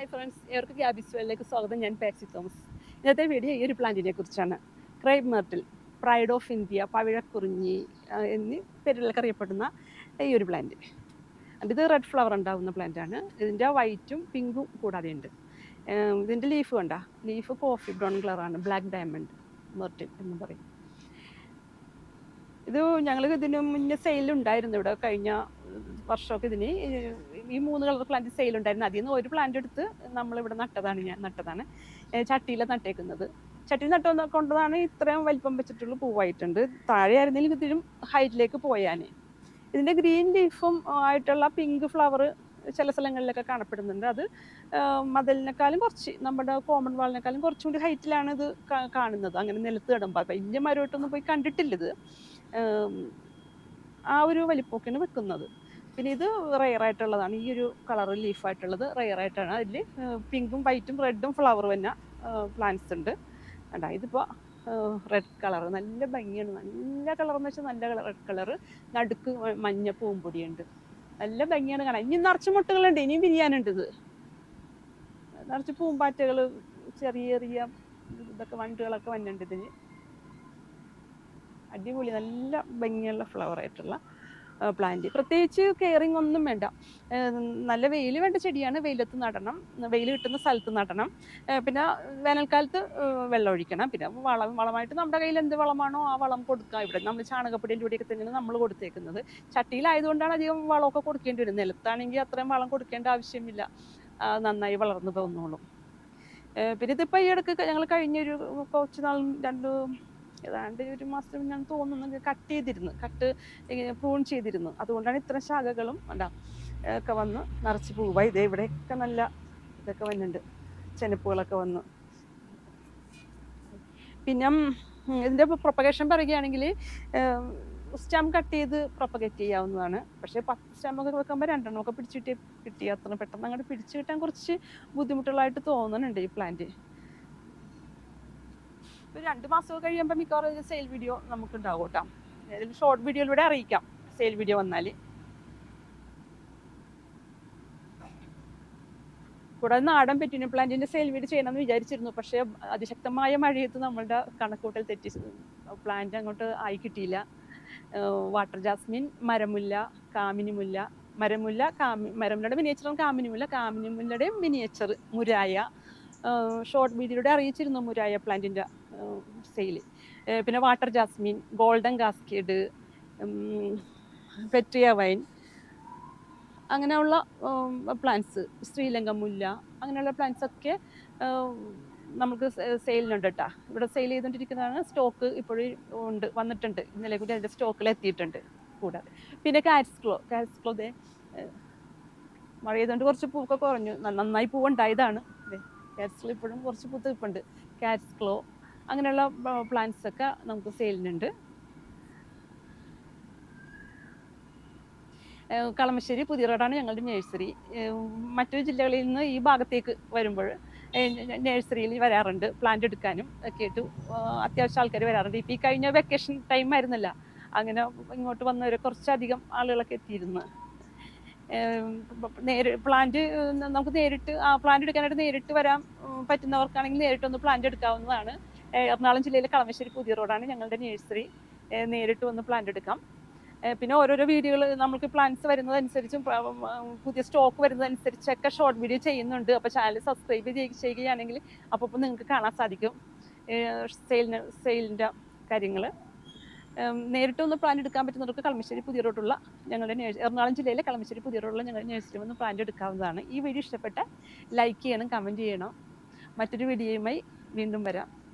Hi friends ഏവർക്ക് ക്യാബിസ്വലിലേക്ക് സ്വാഗതം. ഞാൻ പാക്സി Thomas. ഇന്നത്തെ വീഡിയോ ഈ ഒരു പ്ലാന്റിനെ കുറിച്ചാണ്. Crepe myrtle pride of India പവിഴക്കുറിഞ്ഞി എന്നീ പേരിലൊക്കെ അറിയപ്പെടുന്ന ഈ ഒരു പ്ലാന്റ് ഇത് റെഡ് ഫ്ലവർ ഉണ്ടാകുന്ന പ്ലാന്റാണ് ഇതിന്റെ വൈറ്റും പിങ്കും കൂടാതെ ഉണ്ട്. ഇതിന്റെ ലീഫ് കണ്ട? ലീഫ് കോഫി ബ്രൗൺ കളറാണ് ബ്ലാക്ക് ഡയമണ്ട് മെർട്ടിൽ എന്ന് പറയും. ഇത് ഞങ്ങൾ ഇതിന് മുന്നേ സെയിലുണ്ടായിരുന്നു ഇവിടെ കഴിഞ്ഞ വർഷമൊക്കെ ഇതിന് ഈ- മൂന്ന് കളർ പ്ലാന്റ് സെയിൽ ഉണ്ടായിരുന്നു. അതിൽ നിന്ന് ഒരു പ്ലാന്റ് എടുത്ത് നമ്മൾ ഇവിടെ നട്ടതാണ് ഞാൻ നട്ടതാണ്. ചട്ടിയിലെ നട്ടേക്കുന്നത്. ചട്ടിയിൽ നട്ട കൊണ്ടതാണ് ഇത്രയും വലിപ്പം വെച്ചിട്ടുള്ള പൂവായിട്ടുണ്ട്. താഴെ ആയിരുന്നെങ്കിൽ ഇതിലും ഹൈറ്റിലേക്ക് പോയാൽ ഇതിന്റെ ഗ്രീൻ ലീഫും ആയിട്ടുള്ള പിങ്ക് ഫ്ലവർ ചില സ്ഥലങ്ങളിലൊക്കെ കാണപ്പെടുന്നുണ്ട്. അത് മതിലിനേക്കാളും കുറച്ച് നമ്മുടെ കോമൺ വാളിനേക്കാളും കുറച്ചും കൂടി ഹൈറ്റിലാണ് ഇത് കാണുന്നത്. അങ്ങനെ നിലത്ത് കിടമ്പോൾ വലിയ മരമായിട്ടൊന്നും പോയി കണ്ടിട്ടില്ല ഇത്. ആ ഒരു വലിപ്പമൊക്കെയാണ് വെക്കുന്നത്. പിന്നെ ഇത് റെയർ ആയിട്ടുള്ളതാണ്. ഈ ഒരു കളർ ലീഫ് ആയിട്ടുള്ളത് റെയർ ആയിട്ടാണ്. അതിൽ പിങ്കും വൈറ്റും റെഡും ഫ്ലവർ തന്നെ പ്ലാന്റ്സ് ഉണ്ട്. കണ്ടാ ഇതിപ്പോൾ റെഡ് കളർ നല്ല ഭംഗിയാണ്. നല്ല കളർ എന്ന് വെച്ചാൽ നല്ല റെഡ് കളർ നടുക്ക് മഞ്ഞ പൂമ്പൊടിയുണ്ട്. നല്ല ഭംഗിയാണ് കാണാൻ. ഇനി നിറച്ച് മുട്ടകളുണ്ട്. ഇനിയും വിരിയാനുണ്ട് ഇത്. നിറച്ച് പൂമ്പാറ്റകൾ ചെറിയ ചെറിയ ഇതൊക്കെ വണ്ടുകളൊക്കെ വന്നിട്ടുണ്ട് ഇതിന്. അടിപൊളി. നല്ല ഭംഗിയുള്ള ഫ്ലവർ ആയിട്ടുള്ള പ്ലാന്റ് പ്രത്യേകിച്ച് കെയറിങ് ഒന്നും വേണ്ട. നല്ല വെയിൽ വേണ്ട ചെടിയാണ്. വെയിലത്ത് നടണം. വെയിൽ കിട്ടുന്ന സ്ഥലത്ത് നടണം. പിന്നെ വേനൽക്കാലത്ത് വെള്ളം ഒഴിക്കണം. പിന്നെ വളം വളമായിട്ട് നമ്മുടെ കയ്യിൽ എന്ത് വളമാണോ ആ വളം കൊടുക്കുക ഇവിടെ നമ്മൾ ചാണകപ്പൊടിന്റെ ഇവിടെയൊക്കെ തന്നെയാണ് നമ്മൾ കൊടുത്തേക്കുന്നത്. ചട്ടിയിലായതുകൊണ്ടാണ് അധികം വളമൊക്കെ കൊടുക്കേണ്ടി വരുന്നത് നിലത്താണെങ്കിൽ അത്രയും വളം കൊടുക്കേണ്ട ആവശ്യമില്ല. നന്നായി വളർന്നു പോകുന്നോളും പിന്നെ ഇതിപ്പോൾ ഈ ഇടയ്ക്ക് ഞങ്ങൾ കഴിഞ്ഞൊരു കുറച്ച് നാൾ രണ്ട് ഏതാണ്ട് ഒരു മാസം ഞാൻ തോന്നുന്നു കട്ട് ചെയ്തിരുന്നു. കട്ട് ഇങ്ങനെ പ്രൂൺ ചെയ്തിരുന്നു. അതുകൊണ്ടാണ് ഇത്ര ശാഖകളും ഉണ്ടാ ഒക്കെ വന്ന് നിറച്ച് പൂവായി ഇതേ ഇവിടെയൊക്കെ നല്ല ഇതൊക്കെ വന്നിട്ടുണ്ട്. ചെനപ്പുകളൊക്കെ വന്ന്. പിന്നെ ഇതിന്റെ പ്രൊപ്പഗേഷൻ പറയുകയാണെങ്കിൽ സ്റ്റാമ്പ് കട്ട് ചെയ്ത് പ്രൊപ്പഗേറ്റ് ചെയ്യാവുന്നതാണ്. പക്ഷേ പത്ത് സ്റ്റാമ്പൊക്കെ വെക്കുമ്പോൾ രണ്ടെണ്ണമൊക്കെ പിടിച്ചിട്ട് കിട്ടി അത്ര പെട്ടെന്ന് അങ്ങോട്ട് പിടിച്ചു കിട്ടാൻ കുറച്ച് ബുദ്ധിമുട്ടുള്ളതായിട്ട് തോന്നുന്നുണ്ട് ഈ പ്ലാന്റ് ഒരു രണ്ട് മാസമൊക്കെ കഴിയുമ്പോൾ മിക്കവാറും സെയിൽ വീഡിയോ നമുക്ക് ഉണ്ടാവും കേട്ടോ. ഷോർട്ട് വീഡിയോയിലൂടെ അറിയിക്കാം സെയിൽ വീഡിയോ വന്നാൽ. കൂടാതെ നാടൻ പെറ്റിനി പ്ലാന്റിന്റെ സെയിൽ വീഡിയോ ചെയ്യണമെന്ന് വിചാരിച്ചിരുന്നു. പക്ഷേ അതിശക്തമായ മഴയത്ത് നമ്മളുടെ കണക്കൂട്ടൽ തെറ്റി. പ്ലാന്റ് അങ്ങോട്ട് ആയി കിട്ടിയില്ല. വാട്ടർ ജാസ്മിൻ മരമുല്ല കാമിനിമുല്ല. മരമുല്ല കാമി മരമുല്ലയുടെ മിനിയേച്ചറും കാമിനിമുല്ല. കാമിനിമുല്ലയുടെയും മിനിയേച്ചർ മുരായ. ഷോർട്ട് വീഡിയോയിലൂടെ അറിയിച്ചിരുന്നു മുരായ പ്ലാന്റിന്റെ സെയിൽ പിന്നെ water jasmine golden cascade petrea vine അങ്ങനെയുള്ള പ്ലാന്റ്സ് ശ്രീലങ്ക മുല്ല അങ്ങനെയുള്ള പ്ലാന്റ്സ് ഒക്കെ നമുക്ക് സെയിലിനുണ്ട് കേട്ടോ ഇവിടെ സെയിൽ ചെയ്തുകൊണ്ടിരിക്കുന്നതാണ് സ്റ്റോക്ക് ഇപ്പോഴും ഉണ്ട് വന്നിട്ടുണ്ട്. ഇന്നലെ കൂടി അതിന്റെ സ്റ്റോക്കിൽ എത്തിയിട്ടുണ്ട് കൂടാതെ. പിന്നെ കാറ്റ്സ് ക്ലോ കാറ്റ്സ് ക്ലോ ദേ മഴ ചെയ്തുകൊണ്ട് കുറച്ച് പൂവൊക്കെ കുറഞ്ഞു. നന്നായി പൂവുണ്ടായതാണ്. കാറ്റ്സ് ക്ലോ ഇപ്പോഴും കുറച്ച് പൂത്ത് നിൽപ്പുണ്ട്. കാറ്റ്സ് ക്ലോ അങ്ങനെയുള്ള പ്ലാന്റ്സ് ഒക്കെ നമുക്ക് സെയിലിനുണ്ട് കളമശ്ശേരി പുതിയ റോഡാണ് ഞങ്ങളുടെ നേഴ്സറി മറ്റു ജില്ലകളിൽ നിന്ന് ഈ ഭാഗത്തേക്ക് വരുമ്പോൾ നേഴ്സറിയിൽ വരാറുണ്ട് പ്ലാന്റ് എടുക്കാനും ഒക്കെ ആയിട്ട്. അത്യാവശ്യം ആൾക്കാർ വരാറുണ്ട്. ഇപ്പം ഈ കഴിഞ്ഞ വെക്കേഷൻ ടൈം ആയിരുന്നില്ല. അങ്ങനെ ഇങ്ങോട്ട് വന്നവരെ കുറച്ചധികം ആളുകളൊക്കെ എത്തിയിരുന്നു. നേരി പ്ലാന്റ് നമുക്ക് നേരിട്ട് ആ പ്ലാന്റ് എടുക്കാനായിട്ട് നേരിട്ട് വരാൻ പറ്റുന്നവർക്കാണെങ്കിൽ നേരിട്ടൊന്ന് പ്ലാന്റ് എടുക്കാവുന്നതാണ്. എറണാകുളം ജില്ലയിലെ കളമശ്ശേരി പുതിയ റോഡാണ് ഞങ്ങളുടെ നഴ്സറി നേരിട്ട് വന്ന് പ്ലാന്റ് എടുക്കാം. പിന്നെ ഓരോരോ വീഡിയോകൾ നമുക്ക് പ്ലാൻസ് വരുന്നതനുസരിച്ചും പുതിയ സ്റ്റോക്ക് വരുന്നതനുസരിച്ചൊക്കെ ഷോർട്ട് വീഡിയോ ചെയ്യുന്നുണ്ട്. അപ്പോൾ ചാനൽ സബ്സ്ക്രൈബ് ചെയ്യുകയാണെങ്കിൽ അപ്പോൾ നിങ്ങൾക്ക് കാണാൻ സാധിക്കും. സെയിലിന് സെയിലിന്റെ കാര്യങ്ങൾ നേരിട്ട് ഒന്ന് പ്ലാൻ എടുക്കാൻ പറ്റുന്നവർക്ക് കളമശ്ശേരി പുതിയ റോഡുള്ള ഞങ്ങളുടെ എറണാകുളം ജില്ലയിലെ കളമശ്ശേരി പുതിയ റോഡുള്ള ഞങ്ങളുടെ നേഴ്സറി വന്ന് പ്ലാൻ എടുക്കാവുന്നതാണ്. ഈ വീഡിയോ ഇഷ്ടപ്പെട്ട ലൈക്ക് ചെയ്യണം കമന്റ് ചെയ്യണം. മറ്റൊരു വീഡിയോയുമായി വീണ്ടും വരാം.